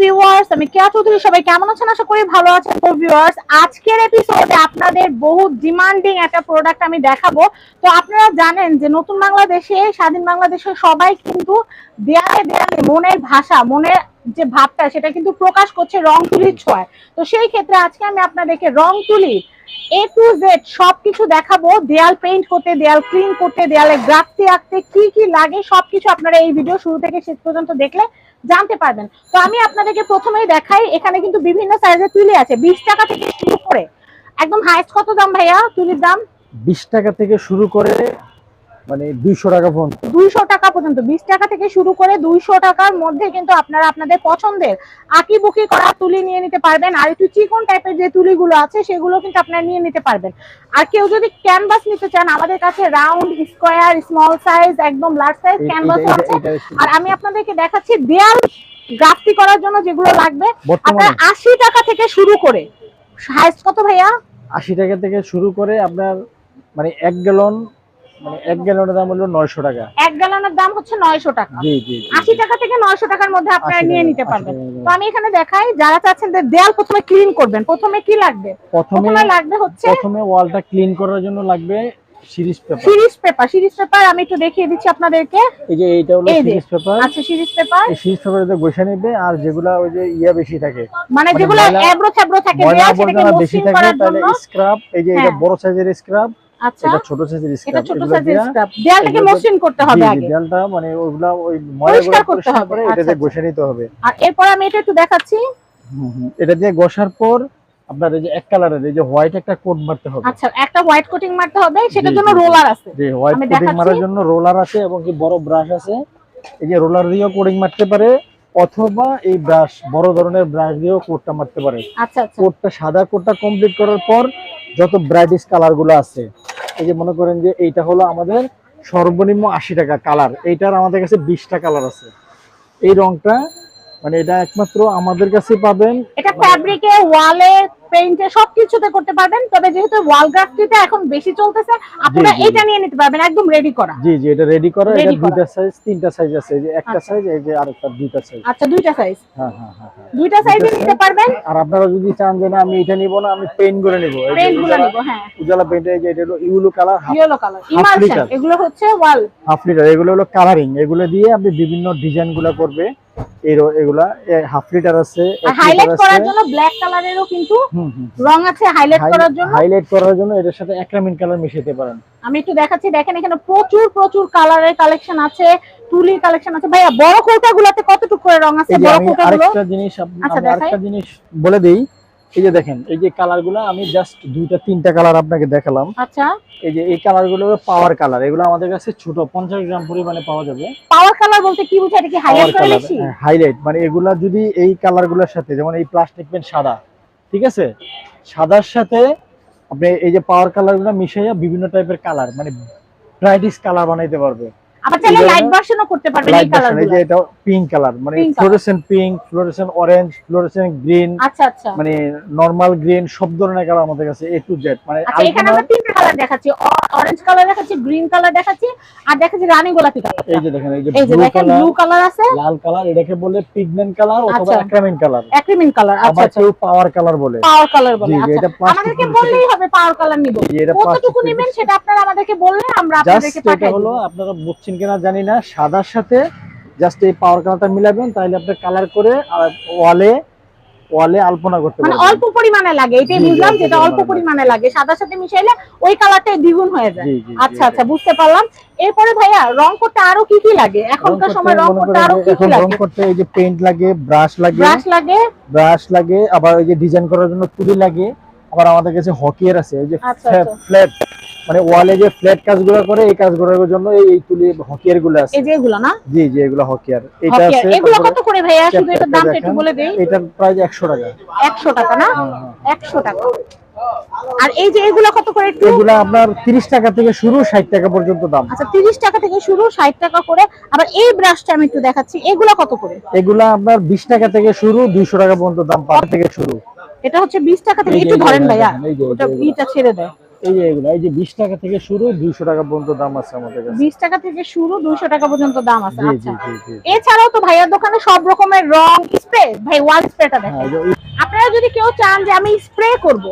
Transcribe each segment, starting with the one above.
Viewers আমি কেয়া চৌধুরী। সবাই কেমন ভালো আজকের আপনাদের ডিমান্ডিং একটা প্রোডাক্ট আমি দেখাবো। তো আপনারা জানেন যে নতুন বাংলাদেশে, স্বাধীন বাংলাদেশে সবাই কিন্তু দেয়ালে দেয়ালে মনের ভাষা, মনের যে ভাবটা সেটা কিন্তু প্রকাশ করছে রং তুলির ছোঁয়ায়। তো সেই ক্ষেত্রে আজকে আমি আপনাদেরকে রং তুলি এ টু জেড সবকিছু দেখাবো। দেয়াল পেইন্ট করতে, দেয়াল ক্লিন করতে, দেয়ালে গ্রাফতে আঁকতে, কি কি লাগে সবকিছু আপনারা এই ভিডিও শুরু থেকে শেষ পর্যন্ত দেখলে জানতে পারবেন। তো আমি আপনাদেরকে প্রথমেই দেখাই, এখানে কিন্তু বিভিন্ন সাইজের তুলি আছে। বিশ টাকা থেকে শুরু করে। একদম হাইস্ট কত দাম ভাইয়া? তুলির দাম? বিশ টাকা থেকে শুরু করে মানে দুইশো টাকা পর্যন্ত দুইশো টাকা পর্যন্ত বিশ টাকা থেকে শুরু করে দুইশো টাকার মধ্যে কিন্তু আপনারা আপনাদের পছন্দের আঁকিবুকি করা তুলি নিয়ে নিতে পারবেন। আর একটু চিকন টাইপের যে তুলিগুলো আছে সেগুলো কিন্তু আপনারা নিয়ে নিতে পারবেন। আর কেউ যদি ক্যানভাস নিতে চান আমাদের কাছে রাউন্ড স্কোয়ার স্মল সাইজ একদম লার্জ সাইজ ক্যানভাস আছে। আর আমি আপনাদেরকে দেখাচ্ছি দেয়াল গ্রাফটি করার জন্য যেগুলো লাগবে। আপনার আশি টাকা থেকে শুরু করে। হাইস্ট কত ভাইয়া? আশি টাকা থেকে শুরু করে আপনার মানে এক গ্যালন মানে এক গ্যালনের দাম হলো টাকা। এক গ্যালনের দাম হচ্ছে নয়শো টাকা। জি জি। টাকা থেকে নয়শো টাকার মধ্যে আপনারা নিয়ে নিতে পারবেন। তো আমি এখানে দেখাই যারা চাচ্ছেন যে দেয়াল প্রথমে ক্লিন করবেন প্রথমে কি লাগবে? প্রথমে প্রথমে লাগবে হচ্ছে প্রথমে ওয়ালটা ক্লিন করার জন্য লাগবে সিরিজ paper. Series paper series paper আমি একটু দেখিয়ে দিচ্ছি আপনাদেরকে। এই যে এইটা হলো সিরিজ পেপার। আচ্ছা সিরিজ পেপার। এই সিরিজ পেপারে গোছা নেবে আর যেগুলা ওই যে ইয়া বেশি থাকে। মানে মানে যেগুলো এবড়ো থেবড়ো থাকে ময়লা সেটাকে বেশি থাকে তাহলে স্ক্রাব এই যে এটা হ্যাঁ। বড় সাইজের স্ক্রাব আচ্ছা। এটা ছোট সাইজের এটা ছোট সাইজের স্ক্রাব দেয়ালটাকে মসৃণ করতে হবে জি, জি, আগে। দেয়ালটা মানে ওইগুলা ওই ময়লাগুলো করতে হবে, আচ্ছা, আচ্ছা। ঘষে নিতে হবে। আর এরপর আমি এটা একটু দেখাচ্ছি। এটা দিয়ে ঘষার পর আপনার এই যে এক কালারের এই যে হোয়াইট একটা কোট মারতে হবে। আচ্ছা একটা হোয়াইট কোটিং মারতে হবে সেটার জন্য জি, জি। রোলার আছে যে হোয়াইট কোটিং মারার জন্য রোলার আছে এবং কি বড় ব্রাশ আছে। এই যে রোলার দিয়েও কোটিং মারতে পারে অথবা এই ব্রাশ বড় ধরনের ব্রাশ দিয়েও কোটটা মারতে পারে। আচ্ছা আচ্ছা। কোটটা সাদা কোটটা কমপ্লিট করার পর যত ব্রাইটিস কালারগুলো আছে, এই যে মনে করেন যে এইটা হলো আমাদের সর্বনিম্ন আশি টাকা কালার এইটার আমাদের কাছে বিশটা কালার আছে। এই রংটা মানে এটা একমাত্র আমাদের কাছে পাবেন। এটা ফ্যাব্রিকে ওয়ালে পেইন্টে সবকিছুতে করতে পারবেন তবে যেহেতু ওয়াল গ্রাফটিটা এখন বেশি চলতেছে আপনারা। এটা নিয়ে নিতে পারবেন একদম রেডি করা। জি জি এটা রেডি করা এটা দুইটা সাইজ তিনটা সাইজ আছে যে একটা আচ্ছা। সাইজ এই যে আরেকটা দুইটা সাইজ আচ্ছা দুইটা সাইজ হ্যাঁ হ্যাঁ হ্যাঁ হ্যাঁ। দুইটা সাইজে নিতে পারবেন। আর আপনারা যদি চান যে না আমি এটা নিব না আমি পেইন্ট করে নিব। পেইন্টগুলো নিব হ্যাঁ। উজালা পেইন্ট এই যে এটা হলো yellow colour yellow colour emulsion এগুলো হচ্ছে ওয়াল হাফ লিটার এগুলো হলো কালারিং এগুলো দিয়ে আপনি বিভিন্ন ডিজাইনগুলা করবে। এগুলা হাফ লিটার আছে হাইলাইট করার জন্য ব্ল্যাক কালারেরও কিন্তু রং আছে হাইলাইট করার জন্য। হাইলাইট করার জন্য এটার সাথে অ্যাক্রামিন কালার মিশাতে পারেন। আমি একটু দেখাচ্ছি দেখেন এখানে প্রচুর প্রচুর কালারের কালেকশন আছে তুলির কালেকশন আছে। ভাইয়া বড় কৌটা গুলাতে কতটুকু করে রং আছে? বড় আমি কৌটা আরেকটা জিনিস আচ্ছা, আরেকটা জিনিস বলে দেই এই যে দেখেন এই যে কালারগুলা আমি জাস্ট দুইটা তিনটা কালার আপনাকে দেখালাম। আচ্ছা। এই যে এই কালারগুলো পাওয়ার কালার এগুলো আমাদের কাছে ছোট পঞ্চাশ গ্রাম পরিমাণে পাওয়া যাবে। পাওয়ার কালার বলতে কি বুঝায়? এটা কি হাইলাইট করে বেশি? হাইলাইট মানে এগুলা যদি এই কালারগুলোর সাথে যেমন এই প্লাস্টিক পেন সাদা ঠিক আছে? সাদার সাথে আপনি এই যে পাওয়ার কালারগুলো মিশাইয়া বিভিন্ন টাইপের কালার মানে ব্রাইটিস কালার বানাইতে পারবে। আবার চাইলে লাইট ভার্সনও করতে পারবেন এই লাইট কালার এই যে এটা পিঙ্ক কালার মানে fluorescent pink fluorescent orange fluorescent green আচ্ছা আচ্ছা। মানে নরমাল গ্রিন সব ধরনের কালার আমাদের কাছে এ টু জেড মানে আচ্ছা এখানে আমরা তিনটা কালার দেখাচ্ছি অরেঞ্জ কালার দেখাচ্ছি গ্রিন কালার দেখাচ্ছি আর দেখাচ্ছি রানী গোলাপি কালার এই যে দেখেন এই যে ব্লু কালার আছে। লাল কালার এটাকে বলে পিগমেন্ট কালার অথবা আচ্ছা। অ্যাক্রামিন কালার অ্যাক্রিমিন কালার আচ্ছা আচ্ছা। পাওয়ার কালার বলে। পাওয়ার কালার বলে আচ্ছা। এটা আমাদেরকে বললেই হবে পাওয়ার কালার নিব। কতটুকু নেবেন সেটা আপনারা আমাদেরকে বললে আমরা আপনাদেরকে এটা হলো আপনারা বুঝছেন কিনা জানি না সাদার সাথে জাস্ট এই পাওয়ার কালারটা মিলাবেন তাহলে আপনি কালার করে ওয়ালে ওয়ালে আলপনা করতে মানে পারবেন। অল্প পরিমাণে লাগে এটাই বুঝলাম যেটা অল্প পরিমাণে লাগে। সাদার সাথে মিশাইলে ওই কালারটাই দ্বিগুণ হয়ে যায়। আচ্ছা আচ্ছা বুঝতে পারলাম। এরপরে ভাইয়া রং করতে আরও কি কি লাগে? এখনকার সময় রং করতে আরও কি কি এখন রং লাগে? করতে এই যে পেইন্ট লাগে ব্রাশ লাগে ব্রাশ লাগে। ব্রাশ লাগে আবার ওই যে ডিজাইন করার জন্য তুলি লাগে আবার আমাদের কাছে হকিয়ার আছে এই যে আচ্ছা, আচ্ছা। ফ্ল্যাট মানে ওয়ালে যে ফ্ল্যাট কাজগুলো করে এই কাজগুলোর জন্য এই তুলি হকিয়ারগুলো আছে। এই যে এগুলো না? জি জি এগুলো হকিয়ার। এটা আছে এগুলো কত করে ভাইয়া? শুধু এটার দামটা একটু বলে দেই। এটার প্রাইস একশো টাকা। একশো টাকা না? হ্যাঁ, হ্যাঁ। একশো টাকা। আর এই যে এগুলো কত করে একটু? এগুলো আপনার তিরিশ টাকা থেকে শুরু ষাট টাকা পর্যন্ত দাম। আচ্ছা তিরিশ টাকা থেকে শুরু ষাট টাকা করে। আবার এই ব্রাশটা আমি একটু দেখাচ্ছি। এগুলো কত করে? এগুলা আপনার বিশ টাকা থেকে শুরু দুইশো টাকা পর্যন্ত দাম পার থেকে শুরু। এটা হচ্ছে বিশ টাকা থেকে একটু ধরেন ভাইয়া। ওটা এগুলো। ছেড়ে দেয়। এই যে এগুলো এই যে বিশ টাকা থেকে শুরু দুইশো টাকা পর্যন্ত দাম আছে আমাদের কাছে। বিশ টাকা থেকে শুরু দুইশো টাকা পর্যন্ত দাম আছে। আচ্ছা। এছাড়াও তো ভাইয়ার দোকানে সব রকমের রং স্প্রে ভাই ওয়াল স্প্রেটা হ্যাঁ দেখেন। এই যে এই- আপনারা যদি কেউ চান যে আমি স্প্রে করব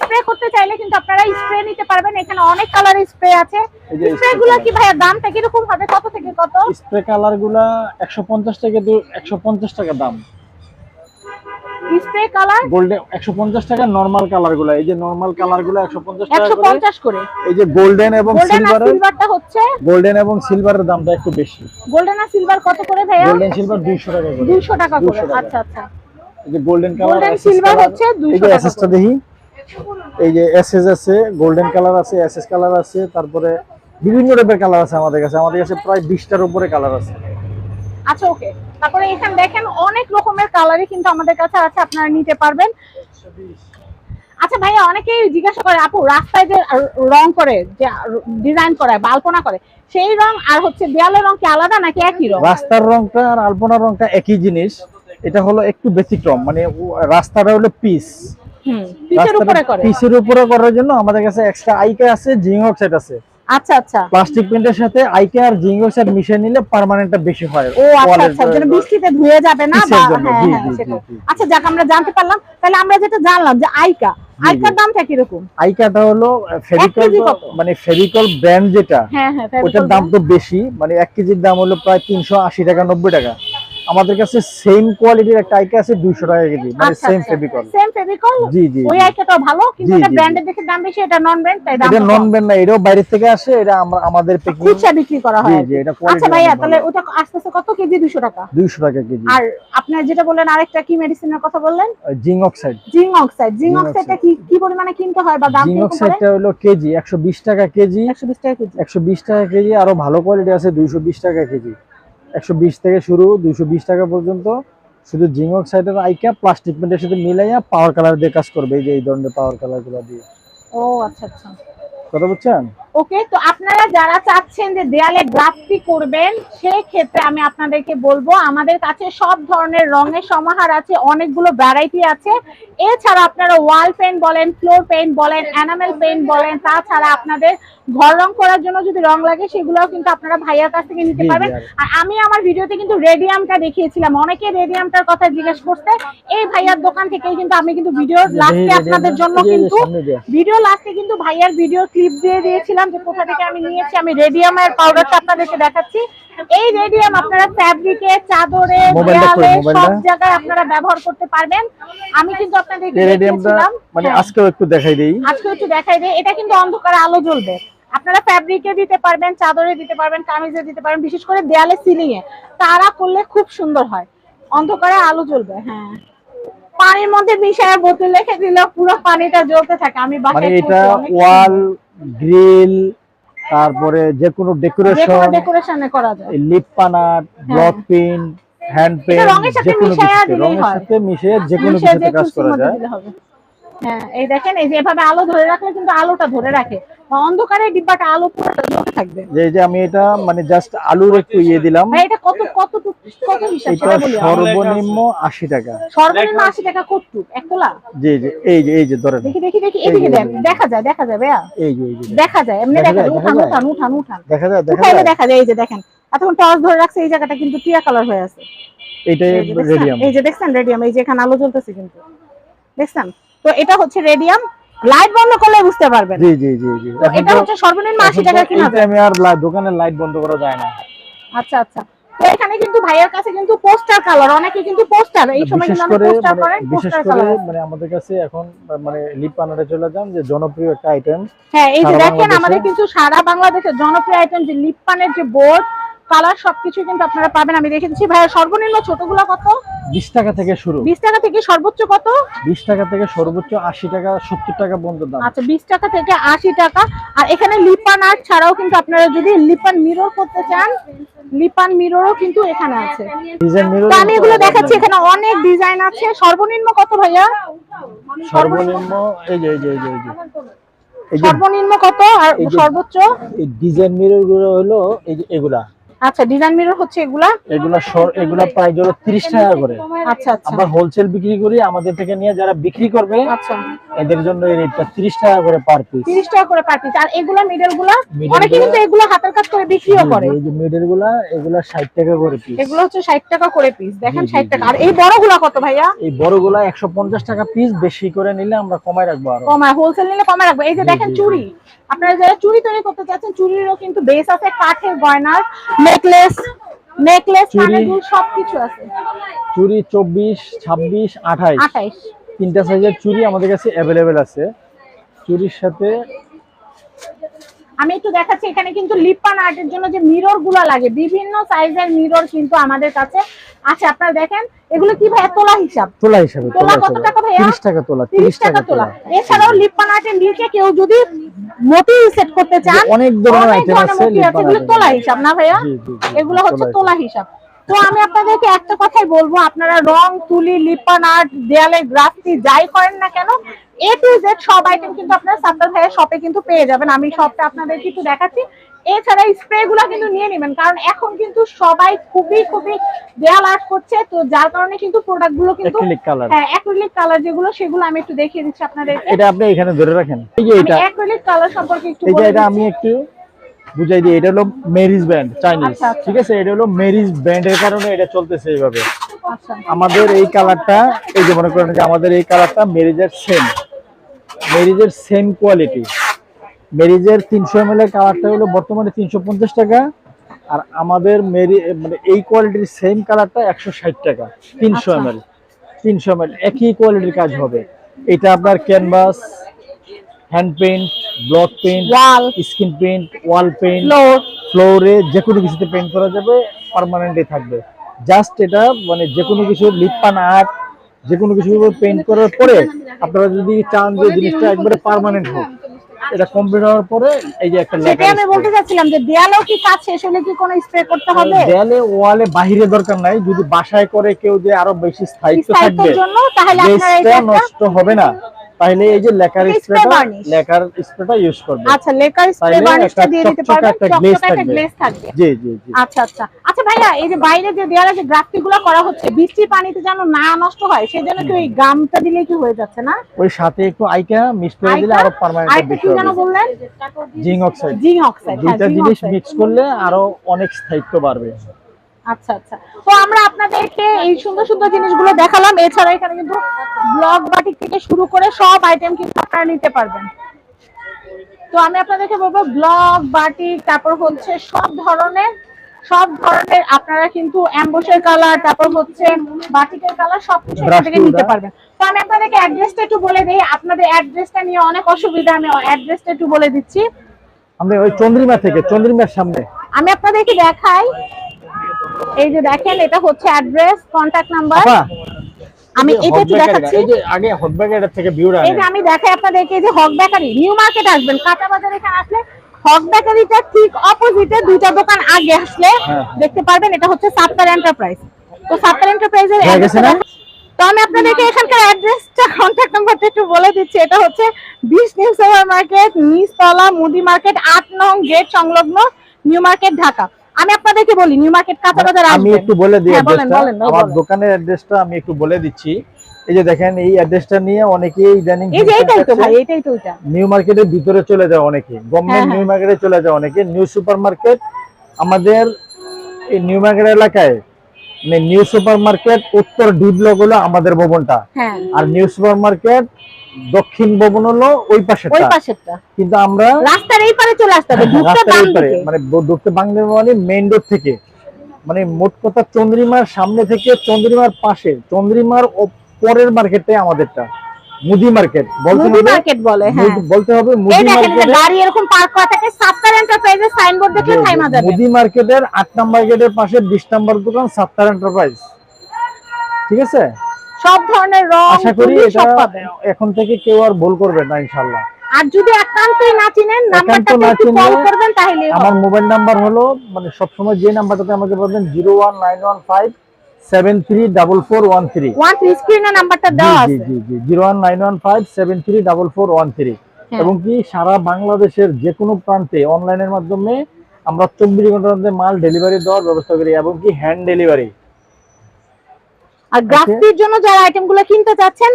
স্প্রে করতে চাইলে কিন্তু আপনারা স্প্রে নিতে পারবেন। এখানে অনেক কালারের স্প্রে আছে। এই যে স্প্রে গুলো কি ভাইয়া দামটা কীরকম হবে? কত থেকে কত? স্প্রে কালারগুলা একশো পঞ্চাশ থেকে একশো পঞ্চাশ টাকা দাম। স্প্রে কালার গোল্ডেন একশো পঞ্চাশ টাকা নর্মাল কালারগুলা। এই যে নর্মাল কালারগুলা একশো পঞ্চাশ টাকা একশো করে। এই যে গোল্ডেন এবং সিলভারটা হচ্ছে? গোল্ডেন এবং সিলভারের দামটা একটু বেশি। গোল্ডেন আর সিলভার কত করে ভাইয়া? গোল্ডেন সিলভার দুইশো টাকা করে। দুইশো টাকা করে। আচ্ছা আচ্ছা। এই যে গোল্ডেন কালার গোল্ডেন সিলভার হচ্ছে এই দুইশো যে টাকা এসএসটা দেখি। এই যে এসএস আছে গোল্ডেন কালার আছে এসএস কালার আছে তারপরে বিভিন্ন টাইপের কালার আছে আমাদের কাছে। আমাদের কাছে প্রায় বিশটার উপরে কালার আছে। আচ্ছা ওকে তারপরে এখানে দেখেন অনেক রকমের কালারই কিন্তু আমাদের কাছে আছে আপনারা নিতে পারবেন। আচ্ছা ভাইয়া অনেকেই জিজ্ঞাসা করে আপু রাস্তায় যে রং করে যে ডিজাইন করে বা আলপনা করে সেই রং আর হচ্ছে দেয়ালের রং কি আলাদা নাকি একই রং? রাস্তার রংটা আর আলপনার রংটা একই জিনিস। এটা হলো একটু ব্যতিক্রম মানে রাস্তাটা হলো পিস হুম পিচের উপরে করে। পিসের উপরে করার জন্য আমাদের কাছে এক্সট্রা আইকা আছে জিঙ্ক অক্সাইড আছে। আচ্ছা আচ্ছা। প্লাস্টিক পেন্টের সাথে আইকা আর জিঙ্ক অক্সাইড মিশিয়ে নিলে পার্মানেন্টটা বেশি হয়। ও আচ্ছা আচ্ছা যেন বৃষ্টিতে ধুয়ে যাবে না বা হ্যাঁ হ্যাঁ। আচ্ছা যাক আমরা জানতে পারলাম। তাহলে আমরা যেটা জানলাম যে আইকা আইকার দামটা কীরকম? আইকাটা হলো ফেভিকল মানে ফেভিকল ব্র্যান্ড যেটা হ্যাঁ হ্যাঁ ওটার দাম তো বেশি মানে এক কেজির দাম হলো প্রায় তিনশো আশি টাকা নব্বই টাকা। আমাদের কাছে সেম কোয়ালিটির একটা আইকা আছে দুইশো টাকা কেজি মানে সেম ফেভিকল সেম ফেভিকল জি জি ওই জি। আইকাটাও ভালো? কিন্তু এটা ব্র্যান্ডের দেখে দাম বেশি এটা নন ব্র্যান্ড তাই দাম এটা নন ব্র্যান্ড না এটাও বাইরে থেকে আসে এটা আমরা আমাদের প্যাকিং খুচরা বিক্রি করা হয় জি জি এটা কোয়ালিটি আচ্ছা ভাইয়া তাহলে ওটা আসতেছে কত কেজি? দুশো টাকা। দুইশো টাকা কেজি। আর আপনার যেটা বললেন আরেকটা কি মেডিসিনের কথা বললেন? Zinc oxide zinc oxide zinc Zinc অক্সাইডটা কি কি পরিমাণে কিনতে হয় বা দাম জিঙ্ক কীরকম পড়ে? অক্সাইডটা হলো কেজি একশো বিশ টাকা কেজি। একশো বিশ টাকা কেজি। একশো বিশ টাকা কেজি আরও ভালো কোয়ালিটি আছে দুইশো বিশ টাকা কেজি। একশো বিশ থেকে শুরু দুইশো বিশ টাকা পর্যন্ত। শুধু জিঙ্গক সাইডের আইকা প্লাস্টিক পেন্টের সাথে মিলাইয়া পাওয়ার কালার দিয়ে কাজ করবে এই যে এই ধরনের পাওয়ার কালারগুলো দিয়ে। ও আচ্ছা আচ্ছা। কথা বুঝছেন? ওকে তো আপনারা যারা চাচ্ছেন যে দেয়ালে গ্রাফটি করবেন সেই ক্ষেত্রে আমি আপনাদেরকে বলব আমাদের কাছে সব ধরনের রঙের সমাহার আছে অনেকগুলো ভ্যারাইটি আছে। এছাড়া আপনারা ওয়াল পেইন্ট বলেন ফ্লোর পেইন্ট বলেন এনামেল পেইন্ট বলেন তাছাড়া আপনাদের ঘর রং করার জন্য যদি রং লাগে সেগুলোও কিন্তু আপনারা ভাইয়ার কাছ থেকে নিতে পারবেন। আর- আমি আমার ভিডিওতে কিন্তু রেডিয়ামটা দেখিয়েছিলাম অনেকে রেডিয়ামটার কথা জিজ্ঞেস করতে এই ভাইয়ার দোকান থেকেই কিন্তু আমি কিন্তু ভিডিও লাস্টে আপনাদের জন্য কিন্তু ভিডিও লাস্টে কিন্তু ভাইয়ার ভিডিও ক্লিপ দিয়ে দিয়েছিলাম। যে কোথা থেকে আমি নিয়েছি আমি রেডিয়ামের পাউডারটা আপনাদেরকে দেখাচ্ছি। এই রেডিয়াম আপনারা ফ্যাব্রিকে চাদরে দেয়ালে সব জায়গায় আপনারা ব্যবহার করতে পারবেন। আমি কিন্তু আপনাদেরকে এই রেডিয়ামটা মানে হ্যাঁ, আজকেও একটু দেখাই দেই। আজকে একটু দেখাই দেয় এটা কিন্তু অন্ধকারে আলো জ্বলবে। আপনারা ফ্যাব্রিকে দিতে পারবেন চাদরে দিতে পারবেন কামিজে দিতে পারবেন বিশেষ করে দেয়ালে সিলিং এ তারা করলে খুব সুন্দর হয়। অন্ধকারে আলো জ্বলবে হ্যাঁ। পানির মধ্যে মিশায় বোতল রেখে দিলে পুরো পানিটা জ্বলতে থাকে। আমি মানে বাসায় এটা ওয়াল গ্রিল তারপরে যে কোনো ডেকোরেশন ডেকোরেশনে করা যায়। লিপ পানার ব্লক পিন হ্যান্ড পেন সাথে যে কোনো কিছু রঙের সাথে মিশে যে কোনো কিছু কিছুতে কাজ করা যায়। হ্যাঁ এই দেখেন এই যে এভাবে আলো ধরে রাখলে কিন্তু আলোটা ধরে রাখে। অন্ধকারে ডিব্বাটা আলো পুরোটা থাকবে এই যে আমি এটা মানে জাস্ট আলুর একটু ইয়ে দিলাম ভাই এটা কত কত কত হিসাব সেটা বলি সর্বনিম্ন আশি টাকা সর্বনিম্ন আশি টাকা কটুক এক তোলা জি জি এই যে এই যে ধরেন দেখি দেখি দেখি এদিকে দেখ দেখা যায় দেখা যায় ভাইয়া এই যে এই যে দেখা যায় এমনি দেখা যায়, উঠান দেখা যায়। উঠান উঠান উঠান দেখা যায় দেখা যায় দেখা যায় এই যে দেখেন এতক্ষণ টর্চ ধরে রাখছে এই জায়গাটা কিন্তু টিয়া কালার হয়ে আছে এটাই? রেডিয়াম এই যে দেখছেন রেডিয়াম এই যে এখানে আলো জ্বলতেছে কিন্তু দেখছেন তো এটা হচ্ছে রেডিয়াম লাইট বন্ধ করলে বুঝতে পারবেন। জি জি জি জি। এটা হচ্ছে সর্বনিম্ন আশি এখন তো টাকা কিনা টাইমে আর দোকানের লাইট বন্ধ করা যায় না। আচ্ছা আচ্ছা। তো এখানে কিন্তু ভাইয়ের কাছে কিন্তু পোস্টার কালার অনেকে কিন্তু পোস্টার এই সময় কিন্তু পোস্টার মানে বিশেষ করে মানে আমাদের কাছে এখন মানে লিপ পানারে চলে যান যে জনপ্রিয় একটা আইটেম হ্যাঁ এই যে দেখেন আমাদের কিন্তু সারা বাংলাদেশের জনপ্রিয় আইটেম যে লিপ পানের যে বোর্ড কালার সবকিছু কিন্তু আপনারা পাবেন। আমি দেখে দিচ্ছি ভাইয়া সর্বনিম্ন ছোটগুলো কত? বিশ টাকা থেকে শুরু। বিশ টাকা থেকে সর্বোচ্চ কত? বিশ টাকা থেকে সর্বোচ্চ আশি টাকা সত্তর টাকা পর্যন্ত দাম। আচ্ছা বিশ টাকা থেকে আশি টাকা। আর এখানে লিপান আর্ট ছাড়াও কিন্তু আপনারা যদি লিপান মিরর করতে চান লিপান মিররও কিন্তু এখানে আছে। ডিজাইন তো আমি এগুলো দেখাচ্ছি এখানে অনেক ডিজাইন আছে। সর্বনিম্ন কত ভাইয়া? সর্বনিম্ন এই যে এই যে এই যে সর্বনিম্ন কত? আর সর্বোচ্চ? এই ডিজাইন মিররগুলো হলো এই যে এগুলা। আচ্ছা ডিজাইন মিরর হচ্ছে এগুলা? এগুলা এগুলা প্রাইস হলো তিরিশ টাকা করে। আচ্ছা আচ্ছা। আমরা হোলসেল বিক্রি করি আমাদের থেকে নিয়ে যারা বিক্রি করবে আচ্ছা। এদের জন্য এই রেটটা তিরিশ টাকা করে পার পিস তিরিশ টাকা করে পার পিস আর এগুলা মিডলগুলা অনেকে কিন্তু এগুলো হাতের কাজ করে বিক্রিও করে। এই যে মিডলগুলা এগুলা ষাট টাকা করে পিস এগুলো হচ্ছে ষাট টাকা করে পিস দেখেন জি, জি, ষাট টাকা। আর এই বড়গুলা কত ভাইয়া? এই বড়গুলা একশো পঞ্চাশ টাকা পিস বেশি করে নিলে আমরা কমাই রাখব আর। কমায় হোলসেল নিলে কমে রাখবে। এই যে দেখেন। চুড়ি। আপনারা যারা চুড়ি তৈরি করতে চাচ্ছেন চুড়িরও কিন্তু বেস আছে কাঠের গয়নার নেকলেস নেকলেস। কানের সব সবকিছু আছে। চুরি চব্বিশ ছাব্বিশ আঠাইশ। আঠাইশ। তিনটা সাইজের চুরি আমাদের কাছে अवेलेबल আছে। চুরির সাথে আমি একটু দেখাচ্ছি এখানে কিন্তু লিপান আর্টের জন্য যে মিররগুলা লাগে বিভিন্ন সাইজের মিরর কিন্তু আমাদের কাছে আছে। আপনারা দেখেন এগুলো কি ভাই তোলা হিসাব? তোলা হিসাব তোলা কত টাকা ভাই 30 টাকা তোলা তিরিশ টাকা তোলা। এছাড়াও লিপান আর্টের নিচে কেউ যদি মোটি সেট করতে চান অনেক ধরনের আইটেম আছে এগুলো তোলা হিসাব না ভাইয়া? এগুলো হচ্ছে তোলা হিসাব। তো আমি আপনাদেরকে একটা কথাই বলব আপনারা রং তুলি লিপান আর্ট দেয়ালে গ্রাফটি যাই করেন না কেন এ টু জেড সব আইটেম কিন্তু আপনারা সাত্তার ভাইয়ের শপে কিন্তু পেয়ে যাবেন। আমি শপটা আপনাদেরকে একটু দেখাচ্ছি। এছাড়া স্প্রে গুলা কিন্তু নিয়ে নেবেন কারণ এখন কিন্তু সবাই খুবই খুবই দেয়াল আর্ট করছে তো যার কারণে কিন্তু প্রোডাক্টগুলো কিন্তু অ্যাক্রিলিক কালার হ্যাঁ অ্যাক্রিলিক কালার যেগুলো সেগুলো আমি একটু দেখিয়ে দিচ্ছি আপনাদেরকে। এটা আপনি এখানে ধরে রাখেন। এই যে এটা অ্যাক্রিলিক কালার সম্পর্কে একটু এই যে বলে এটা আমি একটু বুঝাই দিই এটা হলো মেরিজ ব্যান্ড চাইনিজ আচ্ছা, আচ্ছা। ঠিক আছে? এটা হলো মেরিজ ব্যান্ডের কারণে এটা চলতেছে এইভাবে। আচ্ছা। আমাদের এই কালারটা এই যে মনে করেন যে আমাদের এই কালারটা মেরিজের সেম মেরিজের সেম কোয়ালিটি মেরিজের তিনশো এম এর কালারটা হলো বর্তমানে তিনশো পঞ্চাশ টাকা আর আমাদের মেরি মানে এই কোয়ালিটির সেম কালারটা একশো ষাট টাকা তিনশো এম এল তিনশো এম এল একই কোয়ালিটির কাজ হবে। এটা আপনার canvas hand paint block paint wall skin paint wall paint floor ফ্লোরে যে কোনো কিছুতে পেইন্ট করা যাবে পার্মানেন্টলি থাকবে। জাস্ট এটা মানে যে কোনো কিছু লিপান আর্ট যে কোনো কিছু পেইন্ট করার পরে আপনারা যদি চান যে জিনিসটা একবারে পার্মানেন্ট হোক এটা কমপ্লিট হওয়ার পরে এই যে একটা লেখা আমি বলতে চাচ্ছিলাম যে দেয়ালেও কি কাজ শেষ হলে কি কোনো স্প্রে করতে হবে? দেয়ালে ওয়ালে বাহিরে দরকার নাই যদি বাসায় করে কেউ যে আরও বেশি স্থায়িত্ব থাকবে স্থায়িত্বের জন্য তাহলে আপনারা এটা নষ্ট হবে না। তাহলে এই যে spray স্প্রেটা। লেখার স্প্রেটা ইউজ করবে। আচ্ছা লেকার স্প্রে বার্নিশটা দিয়ে দিতে পারবেন একটা। গ্লেজ থাকবে। জি জি জি। আচ্ছা আচ্ছা। আচ্ছা ভাইয়া এই যে বাইরে যে দেয়ালে যে গ্রাফটি গুলো করা হচ্ছে বৃষ্টির পানিতে যেন না নষ্ট হয় সেজন্য কি ওই গামটা দিলে কি হয়ে যাচ্ছে না? ওই সাথে একটু আইকা মিক্স করে দিলে আরও পার্মানেন্ট আরেকটা কি বিষয় যেন বললেন? জিঙ্ক অক্সাইড জিঙ্ক অক্সাইড দুইটা জিনিস মিক্স করলে আরও অনেক স্থায়িত্ব বাড়বে। আচ্ছা আচ্ছা। তো আমরা আপনাদেরকে এই সুন্দর সুন্দর জিনিসগুলো দেখালাম। এছাড়া এখানে কিন্তু ব্লক বাটিক থেকে শুরু করে সব আইটেম কিন্তু আপনারা নিতে পারবেন। তো আমি আপনাদেরকে বলব ব্লক বাটিক তারপর হচ্ছে সব ধরনের সব ধরনের আপনারা কিন্তু অ্যাম্বসের কালার তারপর হচ্ছে বাটিকের কালার সবকিছু এখান থেকে নিতে পারবেন। তো আমি আপনাদেরকে অ্যাড্রেসটা একটু বলে দিই। আপনাদের অ্যাড্রেসটা নিয়ে অনেক অসুবিধা আমি অ্যাড্রেসটা একটু বলে দিচ্ছি। আমরা ওই চন্দ্রিমা থেকে চন্দ্রিমার সামনে। আমি আপনাদেরকে দেখাই। এই যে দেখেন এটা হচ্ছে অ্যাড্রেস কন্টাক্ট নাম্বার আমি এটা একটু দেখাচ্ছি? এই যে আগে হট ব্যাগের থেকে ভিউটা এই যে আমি দেখাই আপনাদেরকে এই যে হক বেকারি নিউ মার্কেট আসবেন। কাঁচা বাজার এখানে আসলে হক বেকারিটা ঠিক অপোজিটে দুইটা দোকান আগে আসলে হ্যাঁ। দেখতে পারবেন এটা হচ্ছে সাত্তার এন্টারপ্রাইজ তো সাত্তার এন্টারপ্রাইজের হয়ে? তো আমি আপনাদেরকে এখানকার অ্যাড্রেসটা কন্ট্যাক্ট নাম্বারটা একটু বলে দিচ্ছি। এটা হচ্ছে বিশ নিউ সুপার মার্কেট নিচতলা মুদি মার্কেট আট নং গেট সংলগ্ন নিউ মার্কেট ঢাকা। আমি আপনাদেরকে বলি নিউ মার্কেট কাঁচা বাজার আমি একটু বলে দিই হ্যাঁ, আমার দোকানের অ্যাড্রেসটা আমি একটু বলে দিচ্ছি। এই যে দেখেন এই অ্যাড্রেসটা নিয়ে অনেকেই ইদানিং এই যে এইটাই তো ভাই এটাই তো ওইটা নিউ মার্কেটের ভিতরে চলে যায় অনেকে গভর্নমেন্ট নিউ মার্কেটে চলে যায় অনেকে। নিউ সুপার মার্কেট আমাদের এই নিউ মার্কেট এলাকায় মানে নিউ সুপার মার্কেট উত্তর ডি ব্লক হলো আমাদের ভবনটা। হ্যাঁ। আর নিউ সুপার মার্কেট দক্ষিণ ভবন হলো ওই ওই পাশেরটা। পাশেরটা কিন্তু আমরা রাস্তার এই পারে চলে আসতে হবে ঢুকতে বাম দিকে। মানে ঢুকতে বাংলা মানে মেইন রোড থেকে। মানে মোট কথা চন্দ্রিমার সামনে থেকে চন্দ্রিমার পাশে চন্দ্রিমার ও- পরের মার্কেটটাই আমাদেরটা। মুদি মার্কেট বলতে মুদি মার্কেট বলে হ্যাঁ। বলতে হবে মুদি মার্কেটের গাড়ি এরকম পার্ক করা থাকে সাত্তার এন্টারপ্রাইজের সাইনবোর্ড দেখলে থাইমা যাবে মুদি মার্কেটের আট নাম্বার গেটের পাশে বিশ নাম্বার দোকান সাত্তার এন্টারপ্রাইজ ঠিক আছে? সব ধরনের রং আশা করি এটা সব এখন থেকে কেউ আর ভুল করবে না ইনশাল্লাহ আর যদি একান্তই না চিনেন নাম্বারটা একটু কল করবেন তাহলে আমার মোবাইল নাম্বার হলো মানে সবসময় যে নাম্বারটাতে আমাকে বলবেন zero one nine one five seven three double four one three. One স্ক্রিনে নাম্বারটা দেওয়া জি আছে। জি জি ওয়ান থ্রি হ্যাঁ। এবং কি সারা বাংলাদেশের যে কোনো প্রান্তে অনলাইনের মাধ্যমে আমরা চব্বিশ ঘণ্টার মধ্যে মাল ডেলিভারি দেওয়ার ব্যবস্থা করি এবং কি হ্যান্ড ডেলিভারি আর গ্রাফটির জন্য যারা আইটেমগুলো কিনতে চাচ্ছেন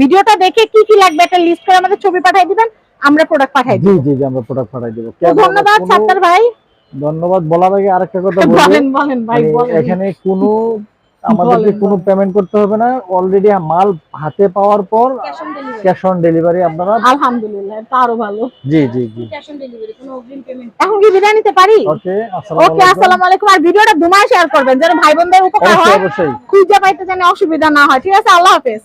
ভিডিওটা দেখে কি কি লাগবে একটা লিস্ট করে আমাদের ছবি পাঠিয়ে দিবেন আমরা প্রোডাক্ট পাঠাই জি দিই জি জি আমরা প্রোডাক্ট পাঠাই দেব। ধন্যবাদ সাত্তার ভাই। ধন্যবাদ বলার আগে আরেকটা কথা বলেন বলেন ভাই মানে বলেন। এখানে কোনো আমাদেরকে কোনো পেমেন্ট করতে হবে না। অলরেডি মাল হাতে পাওয়ার পর ক্যাশ অন ডেলিভারি আপনারা আলহামদুলিল্লাহ তারও আরও ভালো। জি জি জি। ক্যাশ অন ডেলিভারি কোনো অগ্রিম পেমেন্ট এখন কি বিদায় নিতে পারি? ওকে আসসালামু আলাইকুম। ওকে আসসালামু আলাইকুম। আর ভিডিওটা দুমায় শেয়ার করবেন যেন ভাই বোনদের উপকার হয়। অবশ্যই। খুঁজে পাইতে যেন অসুবিধা না হয়। ঠিক আছে আল্লাহ হাফেজ।